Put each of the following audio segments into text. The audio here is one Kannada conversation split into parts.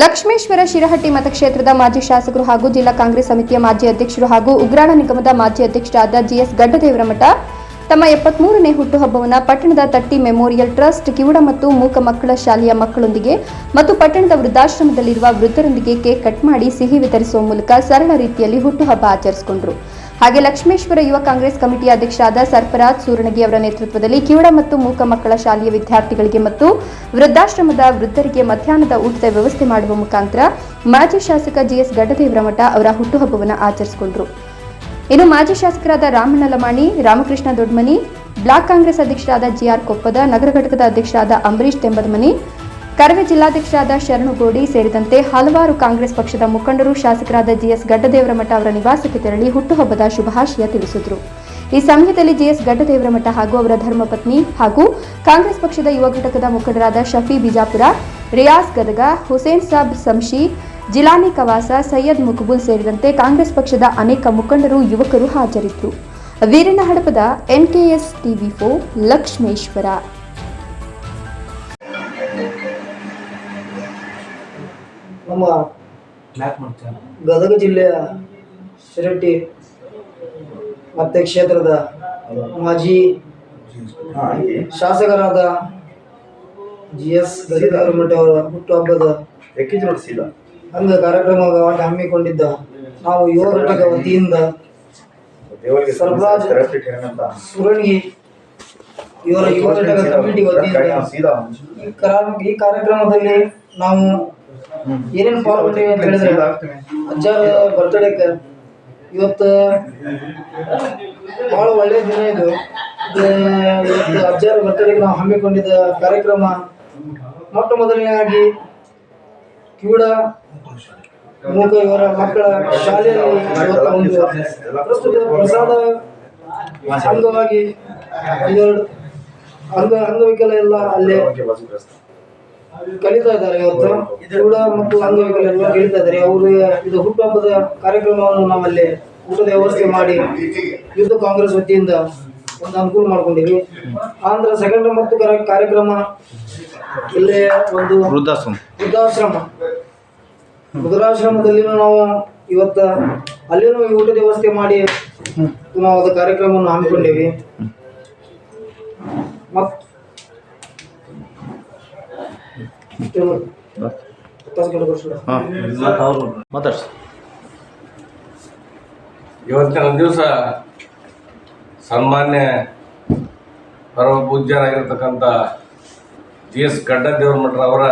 ಲಕ್ಷ್ಮೇಶ್ವರ ಶಿರಹಟ್ಟಿ ಮತಕ್ಷೇತ್ರದ ಮಾಜಿ ಶಾಸಕರು ಹಾಗೂ ಜಿಲ್ಲಾ ಕಾಂಗ್ರೆಸ್ ಸಮಿತಿಯ ಮಾಜಿ ಅಧ್ಯಕ್ಷರು ಹಾಗೂ ಉಗ್ರಾಣ ನಿಗಮದ ಮಾಜಿ ಅಧ್ಯಕ್ಷರಾದ ಜಿಎಸ್ ಗಡ್ಡದೇವರಮಠ ತಮ್ಮ ಎಪ್ಪತ್ಮೂರನೇ ಹುಟ್ಟುಹಬ್ಬವನ್ನು ಪಟ್ಟಣದ ತಟ್ಟಿ ಮೆಮೋರಿಯಲ್ ಟ್ರಸ್ಟ್, ಕಿವುಡ ಮತ್ತು ಮೂಕ ಮಕ್ಕಳ ಶಾಲೆಯ ಮಕ್ಕಳೊಂದಿಗೆ ಮತ್ತು ಪಟ್ಟಣದ ವೃದ್ಧಾಶ್ರಮದಲ್ಲಿರುವ ವೃದ್ಧರೊಂದಿಗೆ ಕೇಕ್ ಕಟ್ ಮಾಡಿ ಸಿಹಿ ವಿತರಿಸುವ ಮೂಲಕ ಸರಳ ರೀತಿಯಲ್ಲಿ ಹುಟ್ಟುಹಬ್ಬ ಆಚರಿಸಿಕೊಂಡರು. ಹಾಗೆ ಲಕ್ಷ್ಮೇಶ್ವರ ಯುವ ಕಾಂಗ್ರೆಸ್ ಕಮಿಟಿ ಅಧ್ಯಕ್ಷರಾದ ಸರ್ಫರಾಜ್ ಸೂರಣಗಿ ಅವರ ನೇತೃತ್ವದಲ್ಲಿ ಕಿವುಡ ಮತ್ತು ಮೂಕ ಮಕ್ಕಳ ಶಾಲೆಯ ವಿದ್ಯಾರ್ಥಿಗಳಿಗೆ ಮತ್ತು ವೃದ್ಧಾಶ್ರಮದ ವೃದ್ಧರಿಗೆ ಮಧ್ಯಾಹ್ನದ ಊಟದ ವ್ಯವಸ್ಥೆ ಮಾಡುವ ಮುಖಾಂತರ ಮಾಜಿ ಶಾಸಕ ಜಿಎಸ್ ಗಡ್ಡದೇವರಮಠ ಅವರ ಹುಟ್ಟುಹಬ್ಬವನ್ನು ಆಚರಿಸಿಕೊಂಡರು. ಇನ್ನು ಮಾಜಿ ಶಾಸಕರಾದ ರಾಮಣ್ಣ ಲಮಾಣಿ ರಾಮಕೃಷ್ಣ ದೊಡ್ಮನಿ, ಬ್ಲಾಕ್ ಕಾಂಗ್ರೆಸ್ ಅಧ್ಯಕ್ಷರಾದ ಜಿಆರ್ ಕೊಪ್ಪದ, ನಗರ ಘಟಕದ ಅಧ್ಯಕ್ಷರಾದ ಅಂಬರೀಶ್ ತೆಂಬದಮನಿ ಕರವೇ ಜಿಲ್ಲಾಧ್ಯಕ್ಷರಾದ ಶರಣುಗೋಡಿ ಸೇರಿದಂತೆ ಹಲವಾರು ಕಾಂಗ್ರೆಸ್ ಪಕ್ಷದ ಮುಖಂಡರು ಶಾಸಕರಾದ ಜಿಎಸ್ ಗಡ್ಡದೇವರಮಠ ಅವರ ನಿವಾಸಕ್ಕೆ ತೆರಳಿ ಹುಟ್ಟುಹಬ್ಬದ ಶುಭಾಶಯ ತಿಳಿಸಿದರು. ಈ ಸಮಯದಲ್ಲಿ ಜಿಎಸ್ ಗಡ್ಡದೇವರಮಠ ಹಾಗೂ ಅವರ ಧರ್ಮಪತ್ನಿ ಹಾಗೂ ಕಾಂಗ್ರೆಸ್ ಪಕ್ಷದ ಯುವ ಘಟಕದ ಮುಖಂಡರಾದ ಶಫಿ ಬಿಜಾಪುರ, ರಿಯಾಜ್ ಗದಗ, ಹುಸೇನ್ ಸಾಬ್ ಸಂಶಿ, ಜಿಲಾನಿ ಕವಾಸ, ಸೈಯದ್ ಮುಕಬುಲ್ ಸೇರಿದಂತೆ ಕಾಂಗ್ರೆಸ್ ಪಕ್ಷದ ಅನೇಕ ಮುಖಂಡರು, ಯುವಕರು ಹಾಜರಿದ್ದರು. ವೀರಣ್ಣ ಹಡಪದ ಎನ್ಕೆಎಸ್ ಟಿವಿ ಫೋ ಲಕ್ಷ್ಮೇಶ್ವರ. ನಮ್ಮ ಗದಗ ಜಿಲ್ಲೆಯ ಶಿರಟ್ಟಿ ಮತ್ತೆ ಕ್ಷೇತ್ರದ ಮಾಜಿ ಶಾಸಕರಾದ ಜಿ ಎಸ್ ಗದಿದಾರಮಠ ಅವರ ಹುಟ್ಟು ಹಬ್ಬದ ನೋಡಿ ಸೀದಾ ಅಂಗ ಕಾರ್ಯಕ್ರಮವಾಗಿ ಹಮ್ಮಿಕೊಂಡಿದ್ದ. ನಾವು ಯುವ ಘಟಕ ವತಿಯಿಂದ ಸರ್ಫರಾಜ್ ಏನಂತ. ಇವರ ಯುವ ಘಟಕ ಕಮಿಟಿ ವತಿಯಿಂದ ಈ ಕಾರ್ಯಕ್ರಮದಲ್ಲಿ ನಾವು ಏನೇನು ಪಾಲ್ಗೊಂಡಿವಿ ಅಂತ ಹೇಳಿದ್ರೆ, ಅಜ್ಜಾರ ಬರ್ತ್ಡೇಕ್ಕೆ ಇವತ್ತು ಬಹಳ ಒಳ್ಳೆಯ ದಿನ ಇದು. ಇವತ್ತು ಅಜ್ಜಾರ ಬರ್ತ್ಡೇಗೆ ನಾವು ಹಮ್ಮಿಕೊಂಡಿದ್ದ ಕಾರ್ಯಕ್ರಮ ಮೊಟ್ಟ ಮೊದಲನೇದಾಗಿ ಕಿವುಡ ಮೂಕ ಇವರ ಮಕ್ಕಳ ಶಾಲೆಯಲ್ಲಿ ಒಂದು ಪ್ರಸ್ತುತ ಪ್ರಸಾದ ಅಂಗವಾಗಿ ಅಂಗ ಅಂಗವಿಕಲ ಎಲ್ಲ ಅಲ್ಲೇ ಕಲಿತಾ ಇದ್ದಾರೆ ಇವತ್ತು. ಕೂಡ ಮತ್ತು ಅಂಗವಿಕಲರು ಕಲಿತಾ ಇದ್ದಾರೆ. ಅವರು ಇದು ಹುಟ್ಟುಹಬ್ಬದ ಕಾರ್ಯಕ್ರಮವನ್ನು ನಾವಲ್ಲಿ ಊಟದ ವ್ಯವಸ್ಥೆ ಮಾಡಿ ಯುದ್ಧ ಕಾಂಗ್ರೆಸ್ ವತಿಯಿಂದ ಒಂದು ಅನುಕೂಲ ಮಾಡ್ಕೊಂಡಿವಿ ಆಂಧ್ರ ಸೆಕೆಂಡ್ ಮತ್ತು ಕರ- ಕಾರ್ಯಕ್ರಮ ಇಲ್ಲೇ ಒಂದು ವೃದ್ಧಾಶ್ರಮ. ವೃದ್ಧಾಶ್ರಮ. ವೃದ್ಧಾಶ್ರಮದಲ್ಲಿನೂ ನಾವು ಇವತ್ತು ಅಲ್ಲಿನೂ ಊಟದ ವ್ಯವಸ್ಥೆ ಮಾಡಿ ನಾವು ಅದು ಕಾರ್ಯಕ್ರಮವನ್ನು ಹಮ್ಮಿಕೊಂಡಿವಿ. ಮತ್ ಇವತ್ತಿನ ದಿವಸ ಸನ್ಮಾನ್ಯ ಪರಮ ಪೂಜ್ಯರಾಗಿರ್ತಕ್ಕಂಥ ಜಿ ಎಸ್ ಗಡ್ಡದೇವ್ರ ಮಠ ಅವರ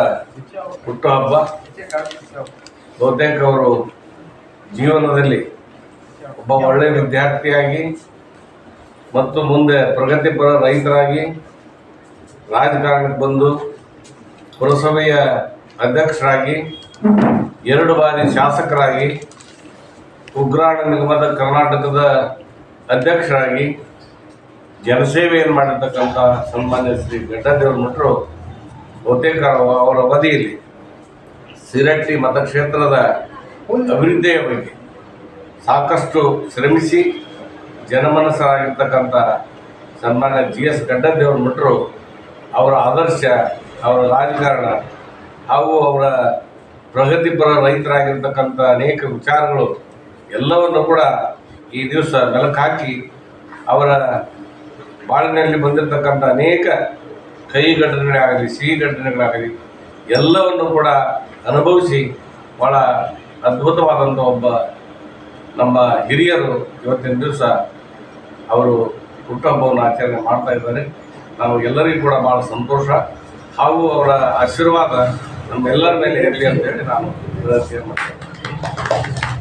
ಹುಟ್ಟುಹಬ್ಬ ಬಹುತೇಕ ಅವರು ಜೀವನದಲ್ಲಿ ಒಬ್ಬ ಒಳ್ಳೆಯ ವಿದ್ಯಾರ್ಥಿಯಾಗಿ ಮತ್ತು ಮುಂದೆ ಪ್ರಗತಿಪರ ರೈತರಾಗಿ ರಾಜಕಾರಣಕ್ಕೆ ಬಂದು ಪುರಸಭೆಯ ಅಧ್ಯಕ್ಷರಾಗಿ, ಎರಡು ಬಾರಿ ಶಾಸಕರಾಗಿ, ಉಗ್ರಾಣ ನಿಗಮದ ಕರ್ನಾಟಕದ ಅಧ್ಯಕ್ಷರಾಗಿ, ಜನಸೇವೆಯನ್ನು ಮಾಡಿರ್ತಕ್ಕಂಥ ಸನ್ಮಾನ್ಯ ಶ್ರೀ ಮಠರು ಬಹುತೇಕ ಅವರ ಅವಧಿಯಲ್ಲಿ ಸಿರಟ್ಟಿ ಮತಕ್ಷೇತ್ರದ ಅಭಿವೃದ್ಧಿಯ ಬಗ್ಗೆ ಸಾಕಷ್ಟು ಶ್ರಮಿಸಿ ಜನಮನಸ್ಸರಾಗಿರ್ತಕ್ಕಂಥ ಸನ್ಮಾನ್ಯ ಜಿ ಎಸ್ ಗಡ್ಡದೇವ್ರ ಮಠರು ಅವರ ಆದರ್ಶ ಅವರ ರಾಜಕಾರಣ ಹಾಗೂ ಅವರ ಪ್ರಗತಿಪರ ರೈತರಾಗಿರ್ತಕ್ಕಂಥ ಅನೇಕ ವಿಚಾರಗಳು ಎಲ್ಲವನ್ನು ಕೂಡ ಈ ದಿವಸ ಮೆಲುಕು ಅವರ ಬಾಳಿನಲ್ಲಿ ಬಂದಿರತಕ್ಕಂಥ ಅನೇಕ ಕೈ ಘಟನೆಗಳಾಗಲಿ, ಸಿಹಿ ಘಟನೆಗಳಾಗಲಿ ಎಲ್ಲವನ್ನು ಕೂಡ ಅನುಭವಿಸಿ ಭಾಳ ಅದ್ಭುತವಾದಂಥ ಒಬ್ಬ ನಮ್ಮ ಹಿರಿಯರು ಇವತ್ತಿನ ದಿವಸ ಅವರು ಹುಟ್ಟುಹಬ್ಬವನ್ನು ಆಚರಣೆ ಮಾಡ್ತಾ ಇದ್ದಾರೆ. ನಾವು ಎಲ್ಲರಿಗೂ ಕೂಡ ಭಾಳ ಸಂತೋಷ. ಹಾಗೂ ಅವರ ಆಶೀರ್ವಾದ ನಮ್ಮೆಲ್ಲರ ಮೇಲೆ ಇರಲಿ ಅಂತ ಹೇಳಿ ನಾನು ವಿನಂತಿಯನ್ನು ಮಾಡ್ತೇನೆ.